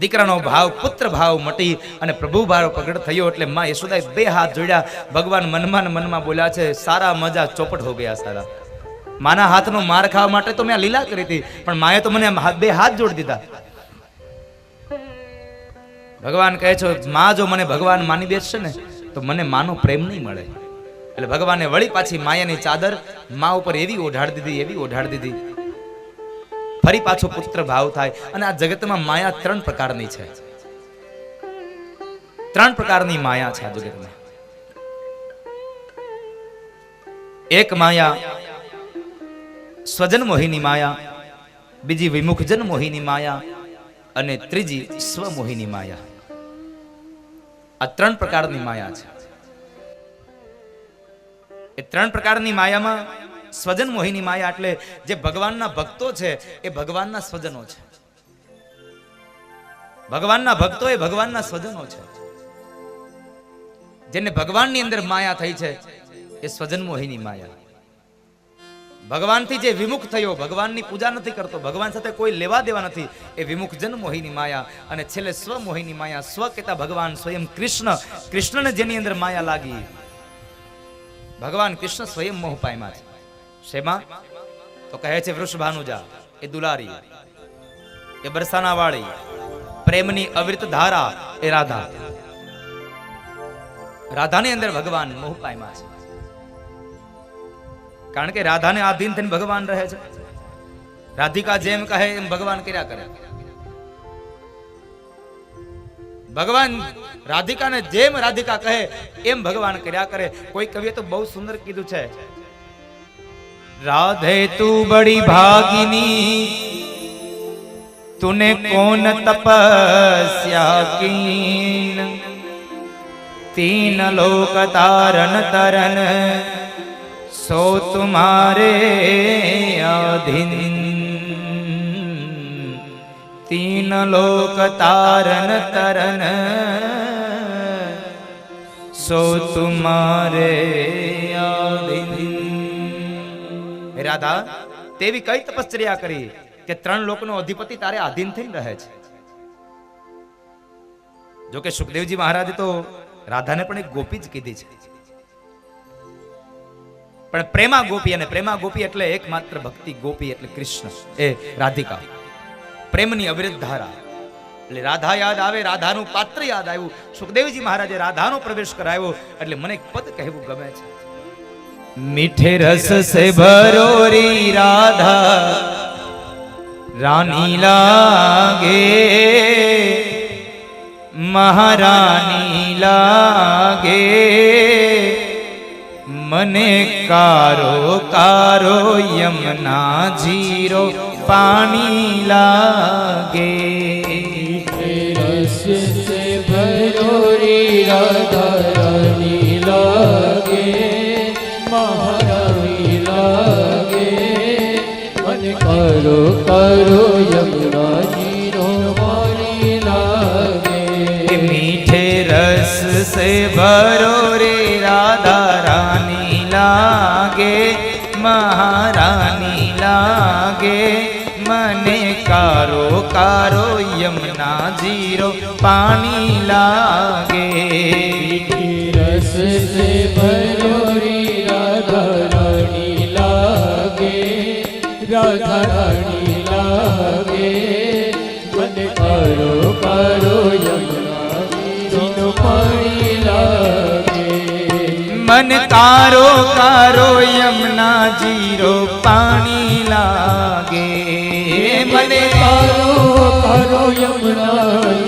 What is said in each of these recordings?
દીકરાનો ભાવ, પુત્ર ભાવ મટી અને પ્રભુ ભાવ પ્રગટ થયો એટલે માં યશોદાએ બે હાથ જોડ્યા. ભગવાન મનમાં મનમાં બોલ્યા છે, સારા મજા ચોપટ હો ગયા સારા. માના હાથનો માર ખાવા માટે તો મેં લીલા કરી હતી, પણ માએ તો મને બે હાથ જોડી દીધા. ભગવાન કહે છે, માં જો મને ભગવાન માની બેસશે ને, તો મને માનો પ્રેમ નહીં મળે. એટલે ભગવાને વળી પાછી માયાની ચાદર મા ઉપર એવી ઓઢાડી દીધી, એવી ઓઢાડી દીધી. ફરી પાછો પુત્ર ભાવ થાય અને આ જગતમાં માયા ત્રણ પ્રકારની છે. ત્રણ પ્રકારની માયા છે આ જગતમાં. એક માયા સ્વજન મોહિની માયા, બીજી વિમુખજન મોહિની માયા અને ત્રીજી સ્વમોહિની માયા. આ ત્રણ પ્રકારની માયા છે. એ ત્રણ પ્રકારની માયામાં સ્વજન મોહિની માયા એટલે જે ભગવાનના ભક્તો છે, એ ભગવાનના સ્વજનો છે. ભગવાનના ભક્તો એ ભગવાનના સ્વજનો છે. જેને ભગવાનની અંદર માયા થઈ છે, એ સ્વજન મોહિની માયા. ભગવાનથી જે વિમુખ થયો, ભગવાનની પૂજા નથી કરતો, ભગવાન સાથે કોઈ લેવા દેવા નથી, એ વિમુખ જન મોહિની માયા અને છેલ્લે સ્વ મોહિની માયા, સ્વ કહેતા ભગવાન સ્વયં કૃષ્ણ, કૃષ્ણને જેની અંદર માયા લાગી. ભગવાન કૃષ્ણ સ્વયં મોહ પામ્યા છે. શેમાં? તો કહે છે વૃષભાનુજા એ દુલારી, એ બરસાના વાળી પ્રેમની અવિરત ધારા, એ રાધા. રાધાની અંદર ભગવાન મોહ પાયમાં છે. કારણ કે રાધાને આધીન થઈને ભગવાન રહે છે. રાધિકા જેમ કહે એમ ભગવાન કર્યા કરે. ભગવાન રાધિકાને જેમ રાધિકા કહે, એમ ભગવાન કર્યા કરે. કોઈ કવિએ તો બહુ સુંદર કીધું છે. राधे तू बड़ी भागिनी तूने कौन तपस्या कीन तीन लोक तारन तरन सो तुम्हारे अधीन तीन लोक तारन तरन सो तुम्हारे अधीन રાધા, તેવી કઈ તપશ્ચર્યા કરી કે ત્રણ લોકનો અધિપતિ તારે આધીન થઈને રહે છે? જો કે સુખદેવજી મહારાજે તો રાધાને પણ એક ગોપી જ કીધી છે. પણ પ્રેમા ગોપી અને પ્રેમા ગોપી એટલે એકમાત્ર ભક્તિ ગોપી એટલે કૃષ્ણ, એ રાધિકા. પ્રેમની અવિરત ધારા. એટલે રાધા યાદ આવે, રાધાનું પાત્ર યાદ આવ્યું. સુખદેવજી મહારાજે રાધાનો પ્રવેશ કરાવ્યો, એટલે મને પદ કહેવું ગમે છે. મીઠે રસ સે भरोरी राधा રાની લાગે, મહારાની લાગે. મને કારો કારો, યમના જીરો પાણી લાગે. કરો કરો યમુનાજીનો વારી લાગે મીઠે રસ સે ભરો રે રાધા રાની લાગે મહારાની લાગે મને કારો કારો યમના જીરો પાણી લાગે કારો કારો યમના જીરો પાણી લાગે. મને કારો કારો યમુના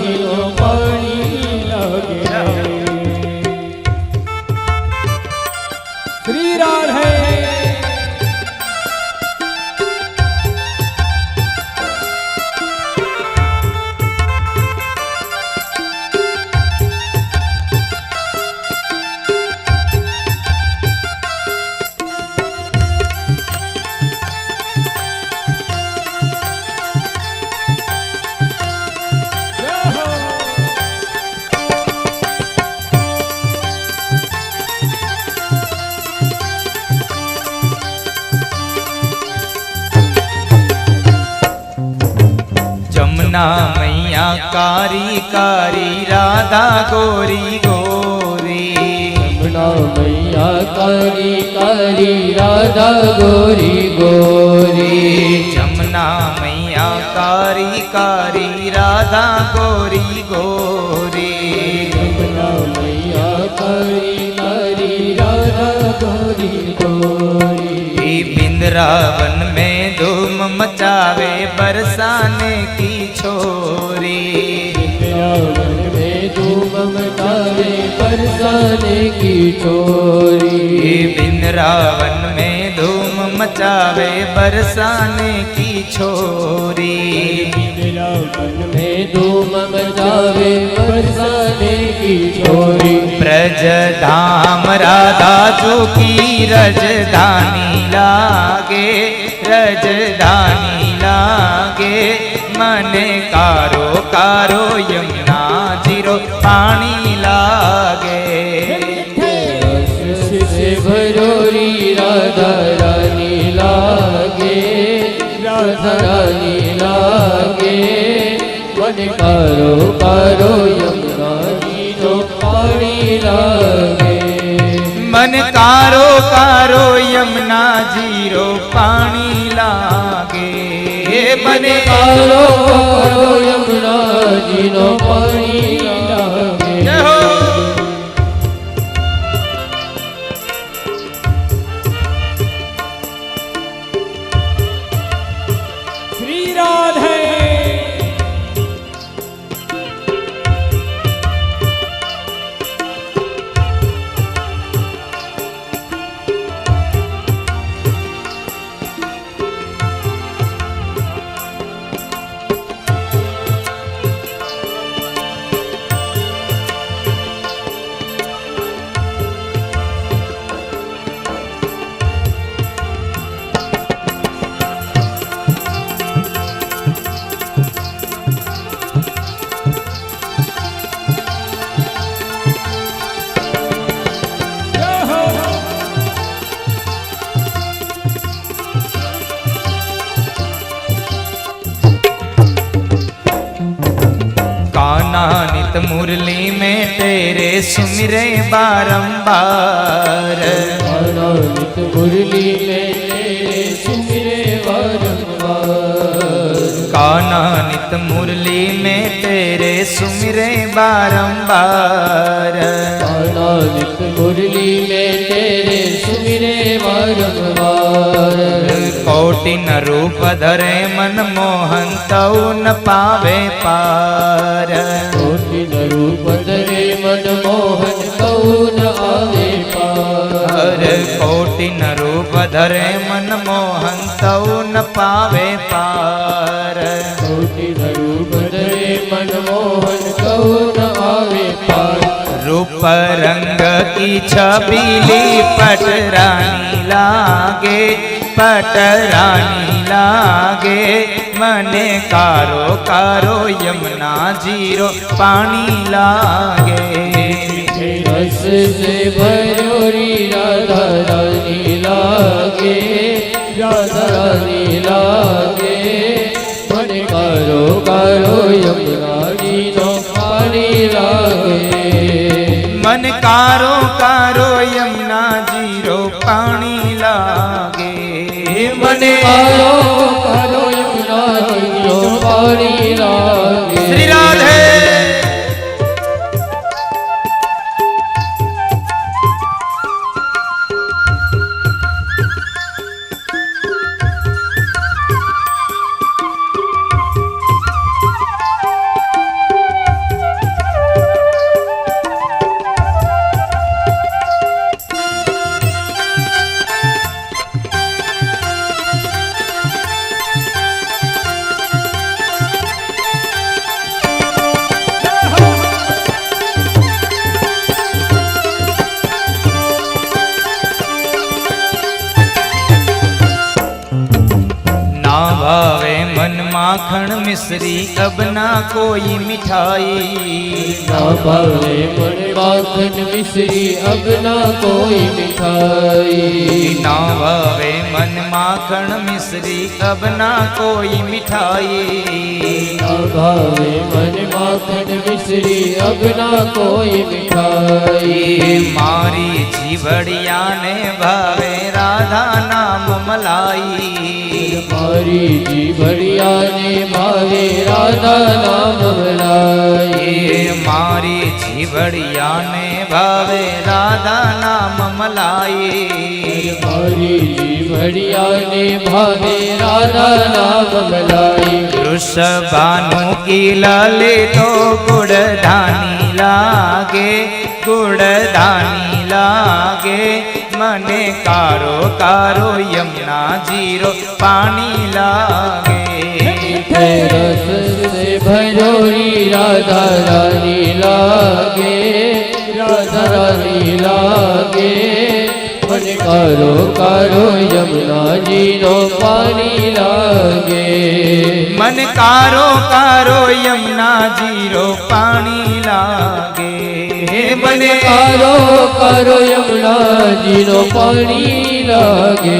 જમના મૈયા કારી કારી રાધા ગોરી ગોરી ના મૈયા કારી કારી રાધા ગોરી ગોરી જમના મૈયા કારી કારી રાધા ગોરી ગોરી યમુના મૈયા કારી बिंद्रावन में धूम मचावे बरसाने की छोरी वृंदावन में धूम मचावे बरसाने की चोरी बिंद्रावन में धूम मचावे बरसाने की छोरी में धूम मचावे बरसाने की छोरी ब्रज धाम राधा जो की रजधानी लागे रजधानी लागे मने कारो कारो यमुना जीरो पानी ધરની લાગે. મને કરો કરો યમુનાજીનો પાણી લાગે. મને કારો કારો યમુનાજીરો પાણી લાગે. મને કારો કારો જીરો मुरली में तेरे सुमिरे बारंबार आनंद मुरली में तेरे सुमिरे बारंबार काना नित मुरली में तेरे सुमिरे बारंबार आनंद मुरली में तेरे सुमिरे बारंबार कोटि न रूप धरे मन मोहन तऊ न पावे તિન રૂપ ધરે મન મોહન સૌ ન પાવે પાર. કોટિન રૂપ ધરે મન મોહન સૌ ન આવે પાર રૂપ રંગ કી છબીલી પટરાની લાગે. પટરાની લાગે મને કારો કારો યમના જીરો પાણી લાગે. રસ સે ભર્યો રી રાધા રાણી લાગે રસની લાગે. મને કરો કરો યમુના मक्खन मिश्री अब ना कोई मिठाई। ना मक्खन मिश्री अब ना कोई मिठाई। ना बाबे मन माखन मिश्री अब ना कोई मिठाई। ना मन माखन मिश्री अब ना कोई मिठाई। मारी जीवड़िया ने भावे राधा ना મલાઈ મારી જીભડિયાને ભાવે રાધા નામ મલાઈ એ મારી જીવડિયાને ભાવે રાધા નામ મલાઈ મારી જીભડિયાને ભાવે રાધા નામ મલાઈ વૃષભાનું કિલલે તો ગુડધાની લાગે ગુડધાની લાગે. મને કારો કારો યમના જીરો પાણી લાગે. રસ સે ભરોરી રાધા રાની લાગે. રાધા રાની લાગે. મને કારો કારો યમુના જીરો પાણી લાગે. મને કારો કારો યમના જીરો પાણી લાગે. મને કરો કરો યમુના જી નો પાણી લાગે.